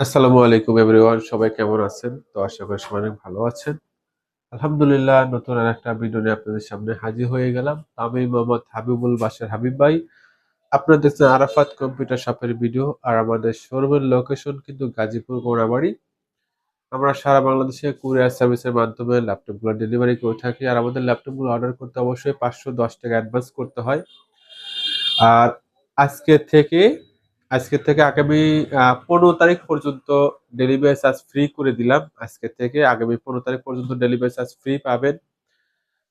আসসালামু আলাইকুম এভরিওয়ান সবাই কেমন আছেন? তো আশা করি সবাই অনেক ভালো আছেন। আলহামদুলিল্লাহ, নতুন আর একটা ভিডিও নিয়ে আপনাদের সামনে হাজির হয়ে গেলাম। আমি মোহাম্মদ হাবিবুল বাসার হাবিব ভাই। আপনারা দেখছেন আরাফাত কম্পিউটার শপের ভিডিও আর আমাদের শোরুমের লোকেশন কিন্তু গাজীপুর গোড়াবাড়ি আমরা সারা বাংলাদেশে কুরিয়ার সার্ভিসের মাধ্যমে ল্যাপটপগুলো ডেলিভারি করে থাকি, আর আমাদের ল্যাপটপগুলো অর্ডার করতে অবশ্যই পাঁচশো দশ টাকা অ্যাডভান্স করতে হয়। আর আজকে থেকে আজকে থেকে আগামী পনেরো তারিখ পর্যন্ত ডেলিভারি চার্জ ফ্রি করে দিলাম। আজকে থেকে আগামী পনেরো তারিখ পর্যন্ত ডেলিভারি চার্জ ফ্রি পাবেন।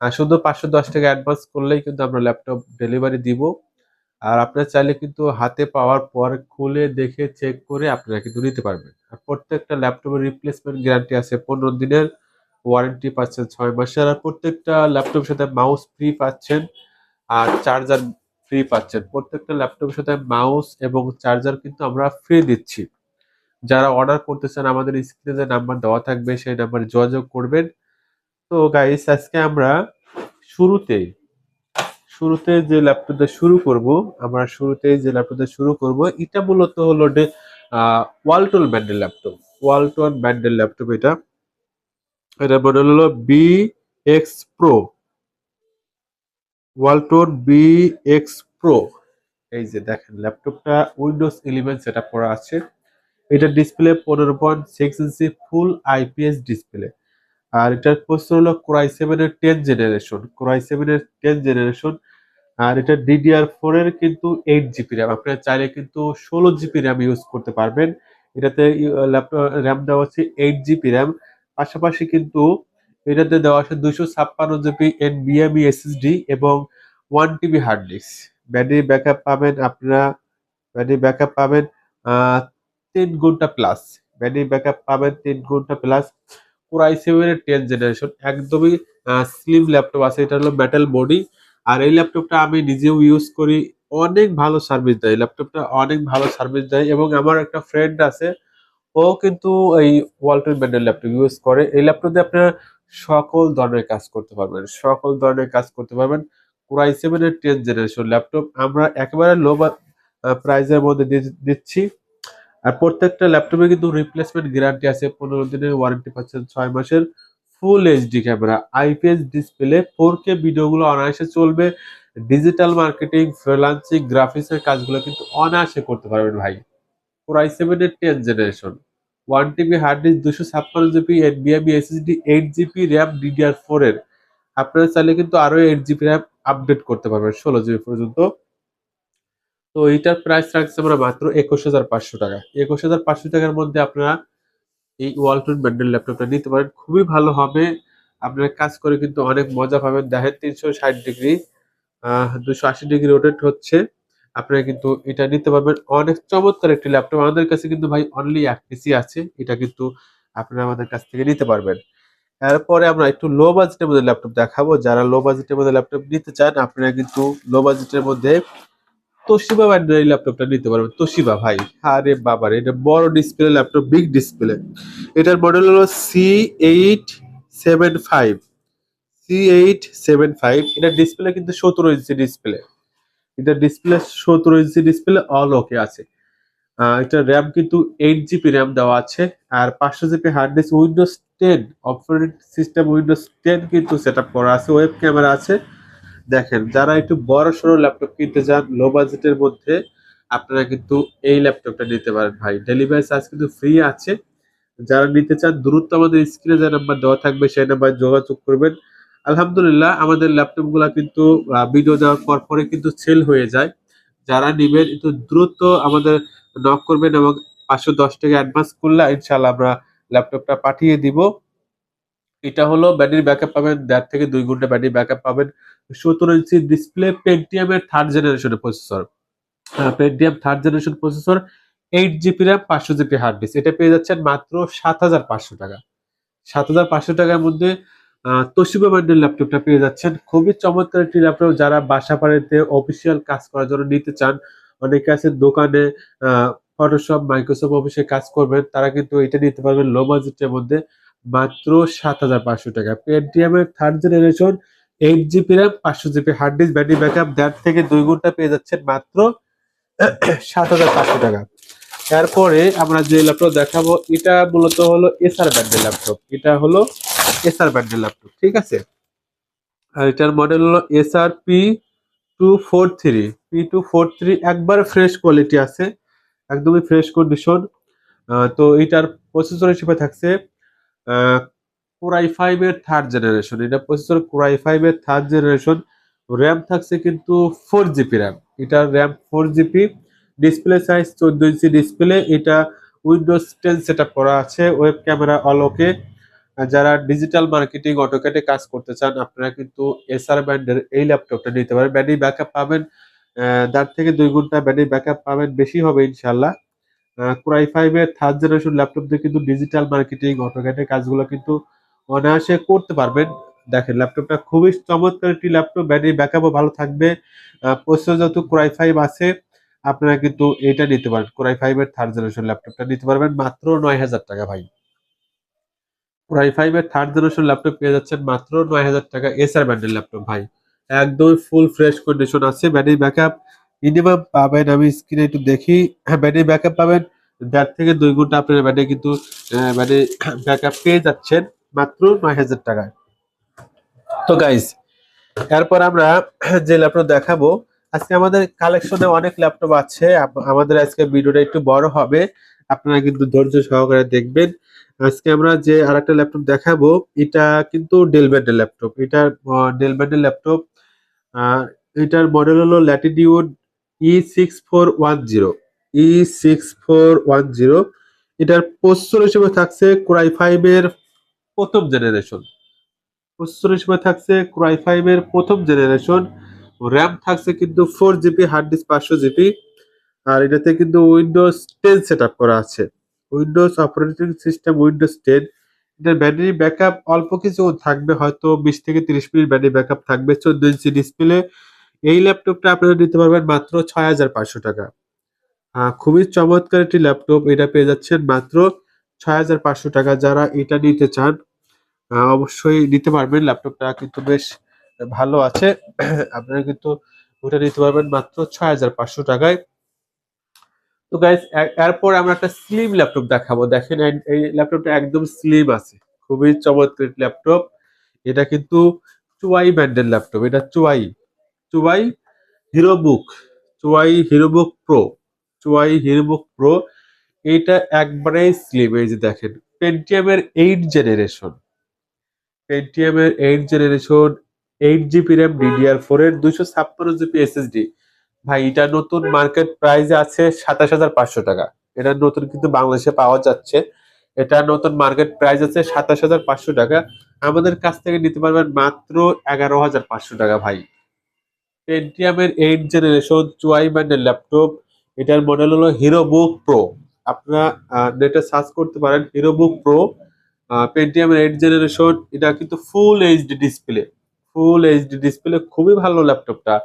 শুধু পাঁচশো দশ টাকা অ্যাডভান্স করলেই কিন্তু আমরা ল্যাপটপ ডেলিভারি দিব। আর আপনারা চাইলে কিন্তু হাতে পাওয়ার পর খুলে দেখে চেক করে আপনারা কিন্তু নিতে পারবেন। আর প্রত্যেকটা ল্যাপটপের রিপ্লেসমেন্ট গ্যারান্টি আছে পনেরো দিনের ওয়ারেন্টি পাচ্ছেন ছয় মাসের। আর প্রত্যেকটা ল্যাপটপের সাথে মাউস ফ্রি পাচ্ছেন। আর চার্জার ফ্রি পাচ্ছেন। প্রত্যেকটা ল্যাপটপের সাথে মাউস এবং চার্জার কিন্তু আমরা ফ্রি দিচ্ছি। যারা অর্ডার করতে চান, আমাদের স্ক্রিনে যে নাম্বার দেওয়া থাকবে, সেই নাম্বারে যোগাযোগ করবেন। তো গাইস আজকে আমরা শুরুতেই শুরুতে যে ল্যাপটপটা শুরু করব, আমরা শুরুতে যে ল্যাপটপটা শুরু করব, এটা মূলত হলো ওয়ালটন ব্র্যান্ডের ল্যাপটপ ওয়ালটন ব্র্যান্ডের ল্যাপটপ এটা। এটা মডেল হলো B X pro Walton B X pro এই যে দেখেন ল্যাপটপটা উইন্ডোজ ইলেভেন সেট করা আছে। এটা ডিসপ্লে পনেরো point six inch full IPS display আর এটার প্রসেসর হলো কোরাই সেভেনের টেন জেনারেশন কোরাই সেভেনের টেন জেনারেশন আর এটা ডিডিআর ফোর এর কিন্তু এইট জিবি র্যাম আপনারা চাইলে কিন্তু ষোলো জিবি র্যাম ইউজ করতে পারবেন। এটাতে ল্যাপটপ র্যাম দেওয়া হচ্ছে এইট জিবি র্যাম পাশাপাশি কিন্তু এটাতে দেওয়া আছে দুশো ছাপ্পান্ন জিবি এন বিএমই এসএসডি এবং one TB hard disk. Battery backup পাবেন আপনারা, ব্যাটারি ব্যাকআপ পাবেন তিন ঘণ্টা প্লাস। ব্যাটারি ব্যাকআপ পাবেন তিন ঘণ্টা প্লাস। কোরাই সেভেনের টেন জেনারেশন একদমই স্লিম ল্যাপটপ আছে। এটা হলো মেটাল বডি আর এই ল্যাপটপটা আমি নিজেও ইউজ করি। অনেক ভালো সার্ভিস দেয়। ল্যাপটপটা অনেক ভালো সার্ভিস দেয় এবং আমার একটা ফ্রেন্ড আছে, ও কিন্তু এই ওয়ালটন ব্র্যান্ডের ল্যাপটপ ইউজ করে। এই ল্যাপটপ দিয়ে আপনারা সকল ধরনের কাজ করতে পারবেন, সকল ধরনের কাজ করতে পারবেন। কোরাই সেভেনের টেন জেনারেশন ল্যাপটপ আমরা একেবারে লো প্রাইসের মধ্যে দিচ্ছি। আর প্রত্যেকটা ল্যাপটপে কিন্তু রিপ্লেসমেন্ট গ্যারান্টি আছে, পনেরো দিনের ওয়ারেন্টি পাচ্ছেন ছয় মাসের। Full HD camera IPS display four K ভিডিওগুলো অনায়াসে চলবে। ডিজিটাল মার্কেটিং ফ্রিলান্সিং গ্রাফিক্সের কাজগুলো কিন্তু অনায়াসে করতে পারবেন ভাই। কোরাই সেভেনের ten generation one TB hard disk দুশো ছাপ্পান্ন GB এনবিএমই SSD eight GB RAM DDR four এর। আপনারা চাইলে কিন্তু আরও এইট জিবি র্যাম আপডেট করতে পারবেন, ষোলো জিবি পর্যন্ত। তো এইটার প্রাইস রাখছে আমরা মাত্র একুশ হাজার পাঁচশো টাকা। একুশ হাজার পাঁচশো টাকার মধ্যে আপনারা এই ওয়ালটন ব্র্যান্ডের ল্যাপটপটা নিতে পারেন। খুবই ভালো হবে। আপনারা কাজ করে কিন্তু অনেক মজা পাবেন। দেখেন, তিনশো ষাট ডিগ্রি দুশো আশি ডিগ্রি রোটেট হচ্ছে। আপনারা কিন্তু এটা নিতে পারবেন। অনেক চমৎকার একটি ল্যাপটপ আমাদের কাছে কিন্তু ভাই অনলি এক পিসি আছে। এটা কিন্তু আপনারা আমাদের কাছ থেকে নিতে পারবেন। এরপরে আমরা একটু লো বাজেটের মধ্যে ল্যাপটপ দেখাবো। যারা লো বাজেটের মধ্যে ল্যাপটপ নিতে চান, আপনারা কিন্তু লো বাজেটের মধ্যে তোশিবা ব্র্যান্ডের এই ল্যাপটপটা নিতে পারবেন। তোশিবা ভাই, আরে বাবা রে, এটা বড় ডিসপ্লে ল্যাপটপ বিগ ডিসপ্লে এটার মডেল হলো C eight seven five C eight seven five এটার ডিসপ্লে কিন্তু সতেরো ইঞ্চি ডিসপ্লে এটা ডিসপ্লে সতেরো ইঞ্চি ডিসপ্লে অল ওকে আছে। এটা র্যাম কিন্তু এইট জিবি র্যাম দেওয়া আছে আর পাঁচশো GB hard disk Windows ten operating system Windows ten কিন্তু সেট আপ করা আছে ওয়েব ক্যামেরা আছে। দেখেন, যারা একটু বড় সড়ো ল্যাপটপ কিনতে চান লো বাজেটের মধ্যে আপনারা কিন্তু এই ল্যাপটপটা নিতে পারেন ভাই। ডেলিভারি চার্জ কিন্তু ফ্রি আছে। যারা নিতে চান, দ্রুত আমাদের স্ক্রিনে যে নাম্বার দেওয়া থাকবে, সেই নাম্বার যোগাযোগ করবেন। আলহামদুলিল্লাহ, আমাদের ল্যাপটপগুলা কিন্তু ভিডিও দেওয়ার পর পরে কিন্তু সেল হয়ে যায়। যারা নিবেন একটু দ্রুত আমাদের নক করবেন এবং পাঁচশো দশ টাকা অ্যাডভান্স করলে ইনশাল্লাহ আমরা ল্যাপটপটা পাঠিয়ে দিব। এটা হলো ব্যাটারি ব্যাকআপ পাবেন, দেড় থেকে দুই ঘণ্টা ব্যাটারি ব্যাকআপ পাবেন। সতেরো ইঞ্চি ডিসপ্লে পেন্টিয়ামের থার্ড জেনারেশনের processor Pentium third generation processor eight GB RAM পাঁচশো জিবি হার্ড ডিস্ক এটা পেয়ে যাচ্ছেন মাত্র সাত হাজার পাঁচশো টাকা। সাত হাজার পাঁচশো টাকার মধ্যে তোশিবা ব্র্যান্ডের ল্যাপটপটা পেয়ে যাচ্ছেন। খুবই চমৎকার একটি ল্যাপটপ যারা বাসা বাড়িতে অফিসিয়াল কাজ করার জন্য নিতে চান, অনেকে আছে দোকানে ফটোশপ মাইক্রোসফট অফিসে কাজ করবেন, তারা কিন্তু এটা নিতে পারবেন লো বাজেটের মধ্যে মাত্র সাত হাজার পাঁচশো টাকা। পেন্টিয়ামের third generation eight GB RAM পাঁচশো GB hard disk battery backup দেড় থেকে দুই ঘণ্টা পেয়ে যাচ্ছেন মাত্র সাত হাজার পাঁচশো টাকা। এরপরে আমরা যে ল্যাপটপ দেখাবো, এটা মূলত হলো এসআর ব্যান্ডের ল্যাপটপ। এটা হলো এসআর ব্যান্ডের ল্যাপটপ, ঠিক আছে? আর এটার মডেল হলো SR P two four three. P two four three একবার ফ্রেশ কোয়ালিটি আছে, একদমই ফ্রেশ কন্ডিশন তো এটার প্রসেসর হিসেবে থাকছে কোরাই ফাইভের থার্ড জেনারেশন এটা প্রসেসর কোরাই ফাইভের থার্ড জেনারেশন র্যাম থাকছে কিন্তু ফোর জিবি র্যাম এটার RAM four GB display size চোদ্দ ইঞ্চি ডিসপ্লে এটা উইন্ডোজ টেন সেট করা আছে ওয়েব ক্যামেরা অল ওকে যারা ডিজিটাল মার্কেটিং অটোক্যাটে কাজ করতে চান, আপনারা কিন্তু এসআর ব্যান্ডের এই ল্যাপটপটা নিতে পারেন। ব্যাটারি ব্যাকআপ পাবেন তার থেকে দুই ঘণ্টা ব্যাটারি ব্যাকআপ পাবেন, বেশি হবে ইনশাল্লাহ কোরাই ফাইভ এর থার্ড জেনারেশন ল্যাপটপ দিয়ে কিন্তু ডিজিটাল মার্কেটিং অটোক্যাটের কাজগুলো কিন্তু অনায়াসে করতে পারবেন। দেখেন ল্যাপটপটা খুবই চমৎকার একটি ল্যাপটপ ব্যাটারি ব্যাকআপও ভালো থাকবে। প্রসেসর যত কোরাই ফাইভ আছে আপনারা কিন্তু এটা নিতে পারেন কোরাই ফাইভ এর থার্ড জেনারেশন ল্যাপটপটা নিতে পারবেন মাত্র নয় হাজার টাকা ভাই। কোরাই ফাইভ এর থার্ড জেনারেশন ল্যাপটপ পেয়ে যাচ্ছেন মাত্র নয় হাজার টাকা এসআর ব্যান্ডের ল্যাপটপ ভাই। একদমই ফুল ফ্রেশ কন্ডিশন আছে ব্যাটারি ব্যাকআপ মিনিমাম পাবেন। আমি স্ক্রিনে একটু দেখি। হ্যাঁ ব্যাটারি ব্যাকআপ পাবেন। দেড় থেকে দুই ঘণ্টা আপনার ব্যাটারি কিন্তু ব্যাটারি ব্যাকআপ পেয়ে যাচ্ছেন মাত্র নয় হাজার টাকায়। তো গাইস এরপর আমরা যে ল্যাপটপ দেখাবো আজকে আমাদের কালেকশনে অনেক ল্যাপটপ আছে। আমাদের আজকে ভিডিওটা একটু বড় হবে। আপনারা কিন্তু ধৈর্য সহকারে দেখবেন। আজকে আমরা যে আরেকটা ল্যাপটপ দেখাবো, এটা কিন্তু ডেল ল্যাপটপ এটা ডেল ল্যাপটপ এটার মডেল হলো Latitude E six four one zero E six four one zero এটার প্রসেসর হিসেবে থাকছে কোরাই ফাইভ এর প্রথম জেনারেশন প্রসেসর হিসেবে থাকছে কোরাই ফাইভ এর প্রথম জেনারেশন র্যাম থাকছে কিন্তু ফোর জিবি হার্ড ডিস্ক পাঁচশো জিবি আর এটাতে কিন্তু উইন্ডোজ টেন সেট করা আছে। Windows operating system Windows ten এটার ব্যাটারি ব্যাকআপ অল্প কিছু থাকবে, হয়তো বিশ থেকে তিরিশ মিনিট ব্যাটারি ব্যাকআপ থাকবে চোদ্দ ইঞ্চি ডিসপ্লে এই ল্যাপটপটা আপনারা নিতে পারবেন মাত্র ছয় হাজার পাঁচশো টাকা। খুবই চমৎকার একটি ল্যাপটপ এটা পেয়ে যাচ্ছেন মাত্র ছয় হাজার পাঁচশো টাকা। যারা এটা নিতে চান অবশ্যই নিতে পারবেন ল্যাপটপটা কিন্তু বেশ ভালো আছে। আপনারা কিন্তু ওটা নিতে পারবেন মাত্র ছয় হাজার পাঁচশো টাকায়। তো গাইস এরপর আমরা একটা স্লিম ল্যাপটপ দেখাবো। দেখেন, এই- ল্যাপটপটা একদম স্লিম আছে। খুবই চমৎকার ল্যাপটপ এটা কিন্তু চুয়াই ব্র্যান্ডের ল্যাপটপ এটা Chuwi Chuwi Hero Book Chuwi Hero Book pro Chuwi Hero Book pro এটা একবারেই স্লিম এই যে দেখেন পেন্টিয়ামের eight generation পেন্টিয়ামের eight generation eight GB RAM DDR four এর দুইশো ছাপ্পান্ন জিবি এসএসডি ভাই, এটা নতুন মার্কেট প্রাইস আছে সাতাশ হাজার পাঁচশো টাকা। এটা নতুন কিন্তু বাংলাদেশে পাওয়া যাচ্ছে। এটা নতুন মার্কেট প্রাইস আছে সাতাশ হাজার পাঁচশো টাকা। আমাদের কাছ থেকে নিতে পারবেন মাত্র এগারো হাজার পাঁচশো টাকা, ভাই। পেন্টিয়ামের এইট জেনারেশন চুয়াই ব্যান্ডের ল্যাপটপ এটার মডেল হলো হিরো বুক প্রো আপনারা নেটে সার্চ করতে পারেন হিরো বুক প্রো পেন্টিয়ামের এইট জেনারেশন এটা কিন্তু full HD display full HD display খুবই ভালো ল্যাপটপটা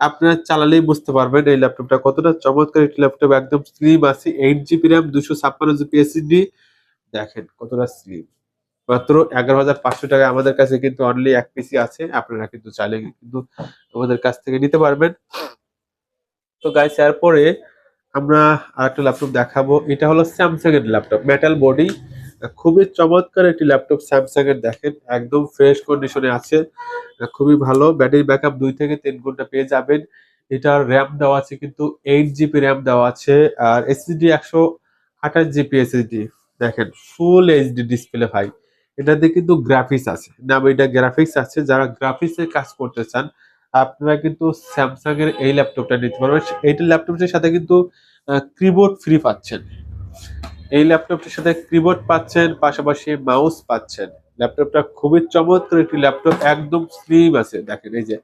আপনারা চালালেই বুঝতে পারবেন এই ল্যাপটপটা কতটা চমৎকার একটি ল্যাপটপ একদম স্লিম আছে এইট জিবি র্যাম দুশো ছাপ্পান্ন জিবি এসএসডি দেখেন কতটা স্লিম মাত্র এগারো হাজার পাঁচশো টাকা আমাদের কাছে কিন্তু অনলি এক পিসি আছে, আপনারা কিন্তু চাইলে কিন্তু আমাদের কাছ থেকে নিতে পারবেন। তো গাইস এরপরে আমরা আর একটা ল্যাপটপ দেখাবো। এটা হলো স্যামসাং এর ল্যাপটপ মেটাল বডি খুবই চমৎকার একটি ল্যাপটপ স্যামসাং এর দেখেন, একদম ফ্রেশ কন্ডিশনে আছে, খুবই ভালো ব্যাটারি ব্যাকআপ দুই থেকে তিন ঘণ্টা পেয়ে যাবেন। এটার র্যাম দেওয়া আছে কিন্তু এইট জিবি র্যাম দেওয়া আছে, আর এসএসডি একশো আঠাশ জিবি এসএসডি দেখেন ফুল এইচডি ডিসপ্লে ভাই। এটাতে কিন্তু গ্রাফিক্স আছে, না এটা গ্রাফিক্স আছে, যারা গ্রাফিক্স কাজ করতে চান, আপনারা কিন্তু স্যামসাং এর এই ল্যাপটপটা নিতে পারবেন। এইটা ল্যাপটপটির সাথে কিন্তু কিবোর্ড ফ্রি পাচ্ছেন। এই ল্যাপটপটির সাথে কিবোর্ড পাচ্ছেন, পাশাপাশি মাউস পাচ্ছেন। ল্যাপটপটা খুবই চমৎকার একটি ল্যাপটপ, একদম স্লিম আছে। দেখেন, এই যে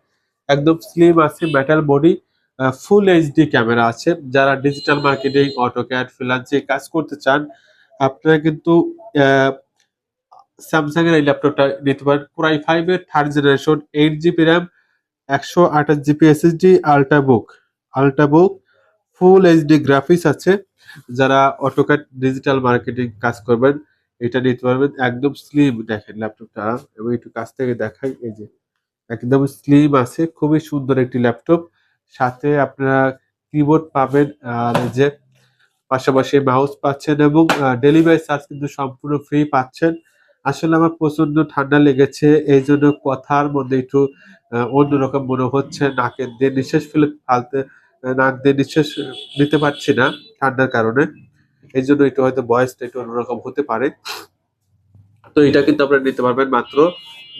একদম স্লিম আছে metal body full HD camera আছে। যারা ডিজিটাল মার্কেটিং অটোক্যাড ফ্রিল্যান্সিং কাজ করতে চান, আপনারা কিন্তু স্যামসাং এর এই ল্যাপটপটা নিতে পারেন। কোরাই ফাইভ এর third generation eight GB RAM একশো আঠাশ GB SSD ultrabook ultrabook full HD graphics আছে। যারা অটোক্যাড ডিজিটাল মার্কেটিং কাজ করবেন, এটা নিতে পারবেন। একদম স্লিম দেখেন ল্যাপটপটা এবং একটু কাছ থেকে দেখাই, এই যে একদম স্লিম আছে, খুবই সুন্দর একটি ল্যাপটপ সাথে আপনারা কিবোর্ড পাবেন, আর যে পাশাপাশি মাউস পাচ্ছেন, এবং ডেলিভারি চার্জ কিন্তু সম্পূর্ণ ফ্রি পাচ্ছেন। আসলে আমার প্রচণ্ড ঠান্ডা লেগেছে, এই জন্য কথার মধ্যে একটু অন্যরকম মনে হচ্ছে, নাকের দিয়ে নিঃশ্বাস ফেলে ফালতে নাক দিয়ে নিঃশ্বাস নিতে পারছি না ঠান্ডার কারণে। এই জন্য একটু হয়তো বয়সটা একটু অন্যরকম হতে পারে। তো এটা কিন্তু আপনারা নিতে পারবেন মাত্র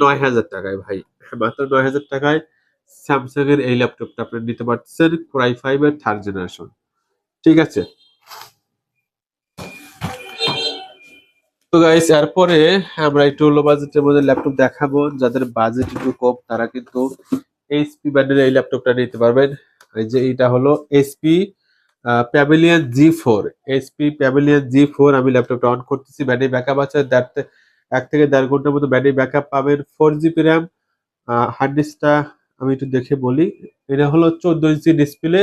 নয় হাজার টাকায় ভাই। মাত্র নয় হাজার টাকায় স্যামসাং এর এই ল্যাপটপটা আপনি নিতে পারছেন কোরাই ফাইভ এর থার্ড জেনারেশন ঠিক আছে? তো গাইস এরপরে আমরা একটু লো বাজেটের মধ্যে ল্যাপটপ দেখাবো। যাদের বাজেট একটু কম, তারা কিন্তু এইচপি ব্র্যান্ডের এই ল্যাপটপটা নিতে পারবেন। এই যে এটা হলো HP Pavilion G four HP Pavilion G four আমি ল্যাপটপটা অন করতেছি। ব্যাটারি ব্যাকআপ আছে এক থেকে দেড় ঘণ্টার মতো ব্যাটারি ব্যাকআপ পাবেন। ফোর জিবি র্যাম হার্ড ডিস্কটা আমি একটু দেখে বলি। এটা হলো চোদ্দ inch display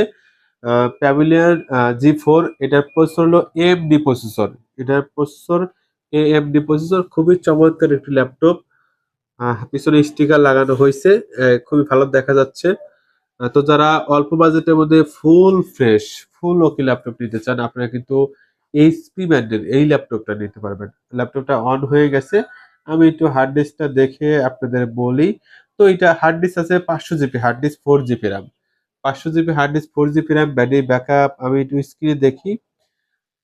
Pavilion G four এটার প্রসেসর হলো এএমডি প্রসেসর এটার প্রসেসর এএমডি প্রসেসর খুবই চমৎকার একটি ল্যাপটপ পিছনে স্টিকার লাগানো হয়েছে খুবই ভালো দেখা যাচ্ছে। তো যারা অল্প বাজেটের মধ্যে ফুল ফ্রেশ, ফুল ওকে ল্যাপটপ নিতে চান, আপনারা কিন্তু এইচপি ব্র্যান্ডের এই ল্যাপটপটা নিতে পারবেন। ল্যাপটপটা অন হয়ে গেছে। আমি একটু হার্ড ডিস্কটা দেখে আপনাদের বলি। তো এটা হার্ড ডিস্ক আছে পাঁচশো GB hard disk four GB RAM পাঁচশো GB hard disk four GB RAM battery backup আমি একটু স্ক্রিনে দেখি।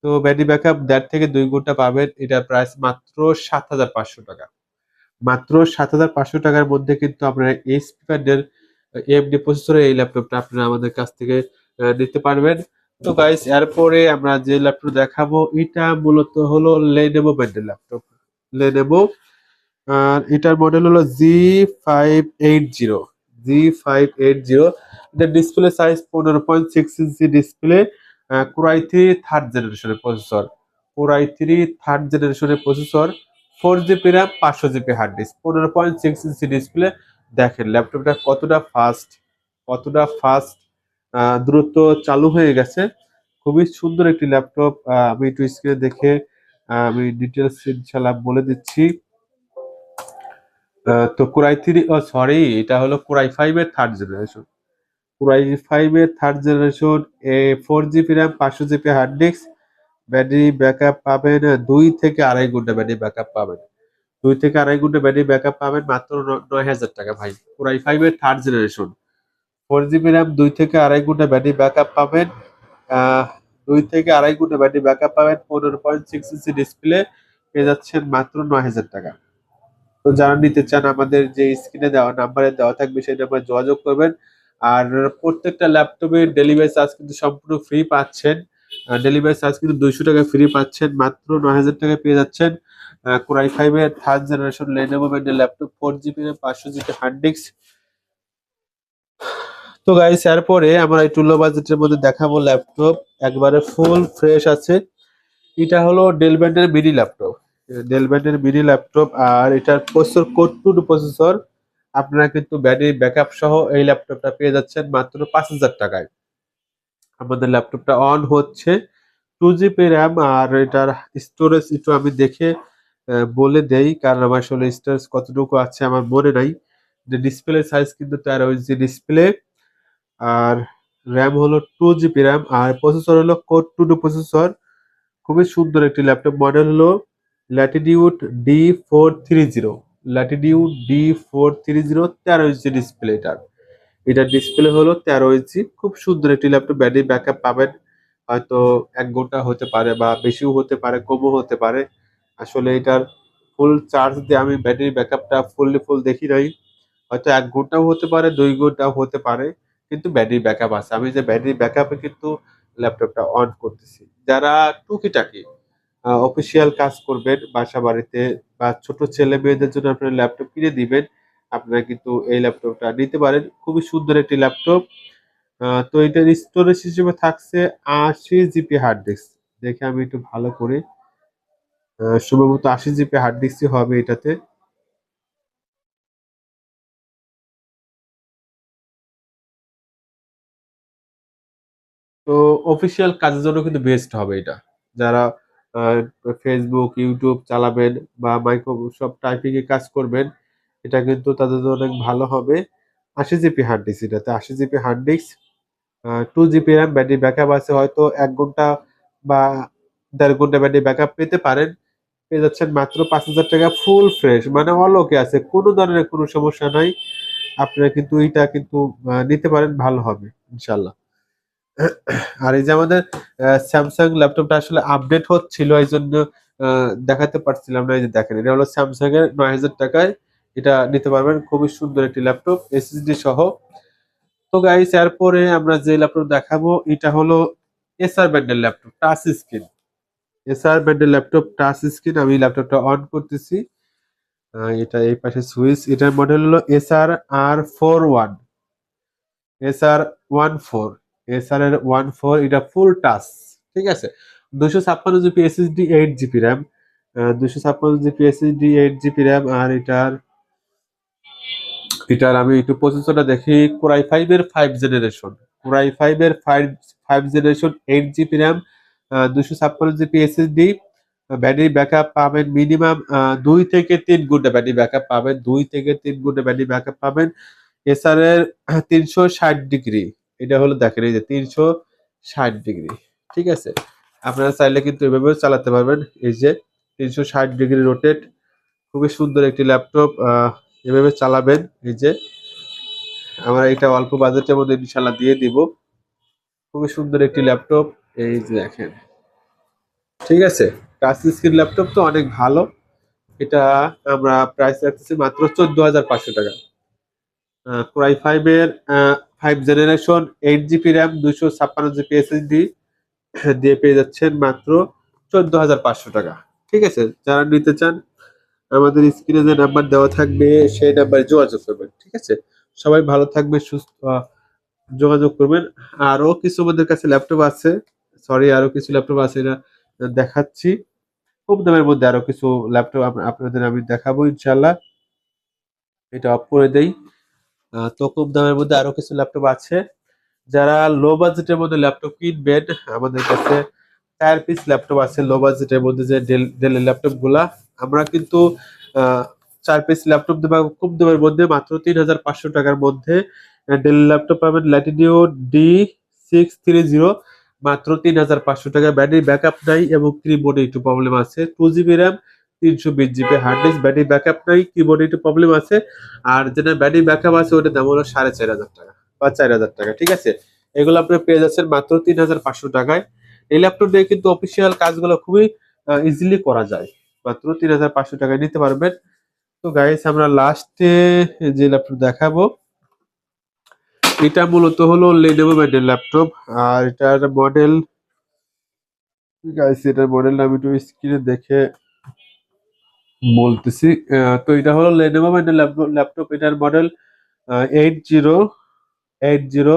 তো ব্যাটারি ব্যাকআপ দেড় থেকে দুই ঘণ্টা পাবেন। এটা প্রাইস মাত্র সাত হাজার পাঁচশো টাকা। মাত্র সাত হাজার পাঁচশো টাকার মধ্যে কিন্তু আপনারা এইচপি ব্র্যান্ডের এমডি প্রসেসরের এই ল্যাপটপটা আপনারা আমাদের কাছ থেকে নিতে পারবেন। তো গাইস এরপরে আমরা যে ল্যাপটপ দেখাবো, এটা মূলত হলো লেনেভো ব্র্যান্ডের ল্যাপটপ লেনেভো আর এটার মডেল হলো G five eight zero G five eight zero display size পনেরো point six inch display core i three third জেনারেশনের processor core i three third জেনারেশনের প্রসেসর ফোর জিবি র্যাম পাঁচশো GB hard disk পনেরো point six ইঞ্চি display দেখেন, ল্যাপটপটা কতটা fast কতটা fast দ্রুত চালু হয়ে গেছে। খুবই সুন্দর একটি ল্যাপটপ আমি একটু স্ক্রিনে দেখে আমি ডিটেলস ইনশাল্লাহ বলে দিচ্ছি। তো কোরাই থ্রি ও সরি এটা হলো কোরাই ফাইভের third generation core i five এর থার্ড জেনারেশন এ ফোর জিবি র্যাম পাঁচশো GB hard disk battery backup পাবেন, দুই থেকে আড়াই ঘণ্টা ব্যাটারি ব্যাকআপ পাবেন। দুই থেকে আড়াই ঘণ্টা ব্যাটারি ব্যাকআপ পাবেন মাত্র নয় হাজার টাকা ভাই। কোরাই ফাইভ এর third generation four GB RAM দুই থেকে আড়াই ঘণ্টা ব্যাটারি ব্যাকআপ পাবেন দুই থেকে আড়াই ঘণ্টা ব্যাটারি ব্যাকআপ পাবেন, পনেরো পয়েন্ট সিক্স ইঞ্চি ডিসপ্লে পেয়ে যাচ্ছেন মাত্র নয় হাজার টাকা। তো যারা নিতে চান আমাদের যে স্ক্রিনে দেওয়া নাম্বারে দেওয়া থাকবে, সেই নাম্বারে যোগাযোগ করবেন। আর প্রত্যেকটা ল্যাপটপে ডেলিভারি চার্জ কিন্তু সম্পূর্ণ ফ্রি পাচ্ছেন। ডেলিভারি চার্জ কিন্তু দুইশো টাকা ফ্রি পাচ্ছেন, মাত্র নয় হাজার টাকায় পেয়ে যাচ্ছেন। কোরাই ফাইভের থার্ড জেনারেশন লেনোভো ব্র্যান্ডের ল্যাপটপ ফোর জিবি পাঁচশো জিবি হার্ড ডিস্ক তো গাইস এরপরে আমরা এই টুলো বাজেটের মধ্যে দেখাবো ল্যাপটপ একবারে ফুল ফ্রেশ আছে। এটা হলো ডেল ব্র্যান্ডের মিনি ল্যাপটপ ডেল ব্র্যান্ডের মিনি ল্যাপটপ আর এটার প্রসেসর কোড টু প্রসেসর আপনারা কিন্তু ব্যাটারি ব্যাকআপ সহ এই ল্যাপটপটা পেয়ে যাচ্ছেন মাত্র পাঁচ হাজার টাকায়। আমাদের ল্যাপটপটা অন হচ্ছে। টু জিবি র্যাম আর এটার স্টোরেজ একটু আমি দেখে বলে দেই, কারণ আমার আসলে স্টোরেজ কতটুকু আছে আমার মনে নাই। যে ডিসপ্লে সাইজ কিন্তু তেরো ইঞ্চি ডিসপ্লে আর র্যাম হলো টু জিবি র্যাম আর প্রসেসর হলো কোড টু টু প্রসেসর খুবই সুন্দর একটি ল্যাপটপ মডেল হলো Latitude D four three zero Latitude D four three zero তেরো ইঞ্চি ডিসপ্লে এটার। এটার ডিসপ্লে হলো তেরো ইঞ্চি খুব সুন্দর একটি ল্যাপটপ ব্যাটারি ব্যাকআপ পাবেন। হয়তো এক ঘণ্টা হতে পারে বা বেশিও হতে পারে, কমও হতে পারে। আসলে এটার ফুল চার্জ দিয়ে আমি ব্যাটারি ব্যাকআপটা ফুললি ফুল দেখি নাই। হয়তো এক ঘন্টাও হতে পারে, দুই ঘন্টাও হতে পারে, কিন্তু ব্যাটারি ব্যাকআপ আছে। আমি যে ব্যাটারি ব্যাকআপে কিন্তু ল্যাপটপটা অন করতেছি। যারা টুকিটাকি অফিসিয়াল কাজ করবেন বাসা বাড়িতে বা ছোট ছেলে মেয়েদের জন্য আপনারা ল্যাপটপ কিনে দিবেন, আপনারা কিন্তু এই ল্যাপটপটা নিতে পারেন। খুবই সুন্দর একটি ল্যাপটপ তো এটার স্টোরেজ হিসেবে থাকছে আশি জিবি হার্ড ডিস্ক দেখে আমি একটু ভালো করে সম্ভবত আশি জিপি হার্ড ডিস্কই হবে এটাতে। তো অফিসিয়াল কাজের জন্য কিন্তু বেস্ট হবে এটা। যারা ফেসবুক ইউটিউব চালাবেন বা মাইক্রোসফট টাইপিং এ কাজ করবেন, এটা কিন্তু তাদের জন্য অনেক ভালো হবে। আশি জিপি হার্ড ডিস্ক এটাতে, আশি GB hard disk two GB RAM battery backup আছে। হয়তো এক ঘণ্টা বা দেড় ঘণ্টা ব্যাটারি ব্যাকআপ পেতে পারেন। পেয়ে যাচ্ছেন মাত্র পাঁচ হাজার টাকা ফুল ফ্রেশ মানে অলোকে আছে, কোনো ধরনের কোনো সমস্যা নাই। আপনারা কিন্তু এইটা কিন্তু নিতে পারেন, ভালো হবে ইনশাল্লাহ আর এই যে আমাদের স্যামসাং ল্যাপটপটা আসলে আপডেট হচ্ছিল এই জন্য দেখাতে পারছিলাম না, এই যে দেখেন, এটা হলো স্যামসাং এর নয় হাজার টাকায়। এটা নিতে পারবেন, খুবই সুন্দর একটি ল্যাপটপ এসএসডি সহ। তো গাইস এরপরে আমরা যে ল্যাপটপ দেখাবো, এটা হলো এসআর ব্যান্ডের ল্যাপটপ টাচ স্ক্রিন এসআর ব্যান্ডের ল্যাপটপ টাচ স্ক্রিন আমি ল্যাপটপটা অন করতেছি। এটা এই পাশে সুইচ এটার মডেল হলো SR R four one SR one four SR এর ওয়ান ফোর এটা ফুল টাচ ঠিক আছে? দুশো ছাপ্পান্ন GB SSD eight GB RAM দুশো ছাপ্পান্ন GB SSD eight GB RAM আর এটার এটার আমি একটু প্রসেসরটা দেখি কোরাই ফাইভ এর five generation core i five এর five five generation eight GB RAM দুশো ছাপ্পান্ন জিবি এসএসডি ব্যাটারি ব্যাকআপ পাবেন মিনিমাম দুই থেকে তিন ঘণ্টা ব্যাটারি ব্যাকআপ পাবেন, দুই থেকে তিন ঘণ্টা ব্যাটারি ব্যাকআপ পাবেন। এসআর এর তিনশো ষাট ডিগ্রি এটা হলো দেখেন এই যে তিনশো ষাট ডিগ্রি ঠিক আছে? আপনারা চাইলে কিন্তু এভাবেও চালাতে পারবেন, এই যে তিনশো ষাট ডিগ্রি রোটেট খুবই সুন্দর একটি ল্যাপটপ এভাবে চালাবেন, এই যে আমরা এটা অল্প বাজেটের মধ্যে ইনশাল্লাহ দিয়ে দিব। খুবই সুন্দর একটি ল্যাপটপ এই দেখেন। ঠিক আছে? টাচ স্ক্রিন ল্যাপটপ তো অনেক ভালো। এটা আমরা প্রাইস রাখতেছি মাত্র চোদ্দ হাজার পাঁচশো টাকা। ক্রাই ফাইভ এর five generation eight GB RAM দুশো ছাপ্পান্ন জিবি এসএসডি দিয়ে পেয়ে যাচ্ছেন মাত্র চোদ্দ হাজার পাঁচশো টাকা। ঠিক আছে? যারা নিতে চান, আমাদের স্ক্রিনে যে নাম্বার দেওয়া থাকবে, সেই নাম্বারে যোগাযোগ করবেন। ঠিক আছে? সবাই ভালো থাকবে সুস্থ যোগাযোগ করবেন। আরও কিছু আমাদের কাছে ল্যাপটপ আছে। সরি আরও কিছু ল্যাপটপ আছে এটা দেখাচ্ছি। কম দামের মধ্যে আরও কিছু ল্যাপটপ আপনাদের আমি দেখাবো ইনশাল্লাহ এটা অফ করে দেই। তো কম দামের মধ্যে আরও কিছু ল্যাপটপ আছে। যারা লো বাজেটের মধ্যে ল্যাপটপ কিনবেন, আমাদের কাছে চার পিস ল্যাপটপ আছে লো বাজেটের মধ্যে যে ডেল ডেলের ল্যাপটপগুলা। আমরা কিন্তু চার পিস ল্যাপটপ দেবো কম দামের মধ্যে মাত্র তিন হাজার পাঁচশো টাকার মধ্যে। ডেল ল্যাপটপ পাবেন Latitude D six three zero মাত্র তিন হাজার পাঁচশো টাকা। ব্যাটারি ব্যাকআপ নাই এবং কিবোর্ডে একটু প্রবলেম আছে। টু জিবি র্যাম তিনশো বিশ GB hard disk battery backup নাই কিবোর্ডে একটু প্রবলেম আছে। আর যেটা ব্যাটারি ব্যাকআপ আছে, ওটার দাম হলো সাড়ে চার হাজার টাকা বা চার হাজার টাকা, ঠিক আছে? এগুলো আপনি পেয়ে যাচ্ছেন মাত্র তিন হাজার পাঁচশো টাকায়। এই ল্যাপটপ দিয়ে কিন্তু অফিসিয়াল কাজগুলো খুবই ইজিলি করা যায়। মাত্র তিন হাজার পাঁচশো টাকায় নিতে পারবেন। তো গাইস আমরা লাস্টে যে ল্যাপটপ দেখাবো এটা মূলত হলো লেনোভো ব্র্যান্ডের ল্যাপটপ আর এটার মডেল গাইস এটার মডেল আমি একটু স্ক্রিনে দেখে বলতেছি। তো এটা হলো লেনোভো ব্র্যান্ডের ল্যাপটপ এটার model eight zero eight zero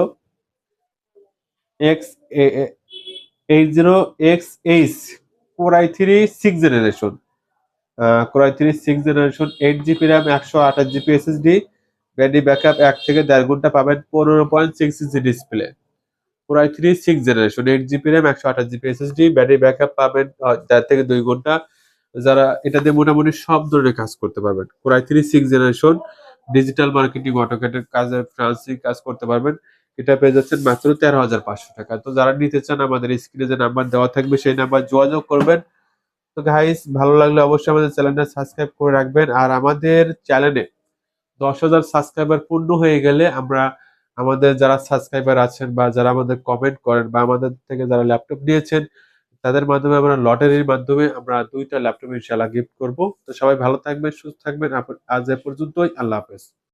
X eight zero X H core i three six generation core i three six generation eight GB RAM একশো আঠাশ জিবি এসএসডি ব্যাটারি ব্যাকআপ এক থেকে দেড় ঘণ্টা পাবেন পনেরো point six inch display core i three six generation eight GB RAM একশো আঠাশ জিবি এসএসডি ব্যাটারি ব্যাকআপ পাবেন দেড় থেকে দুই ঘণ্টা। যারা এটা দিয়ে মোটামুটি সব ধরনের কাজ করতে পারবেন। Core i three six generation digital marketing অটোকেটের কাজে ফ্রান্সিং কাজ করতে পারবেন। এটা পেয়ে যাচ্ছেন মাত্র তেরো হাজার পাঁচশো টাকা। তো যারা নিতে চান, আমাদের স্ক্রিনে যে নাম্বার দেওয়া থাকবে, সেই নাম্বার যোগাযোগ করবেন। তো গাইস ভালো লাগলে অবশ্যই আমাদের চ্যানেলটা সাবস্ক্রাইব করে রাখবেন। আর আমাদের চ্যানেলে দশ হাজার সাবস্ক্রাইবার পূর্ণ হয়ে গেলে আমরা আমাদের যারা সাবস্ক্রাইবার আছেন বা যারা আমাদের কমেন্ট করেন বা আমাদের থেকে যারা ল্যাপটপ নিয়েছেন, তাদের মাধ্যমে আমরা লটারির মাধ্যমে আমরা দুইটা ল্যাপটপ ইনশাল্লাহ গিফট করব। তো সবাই ভালো থাকবেন, সুস্থ থাকবেন। আজ এ পর্যন্তই। আল্লাহ হাফেজ।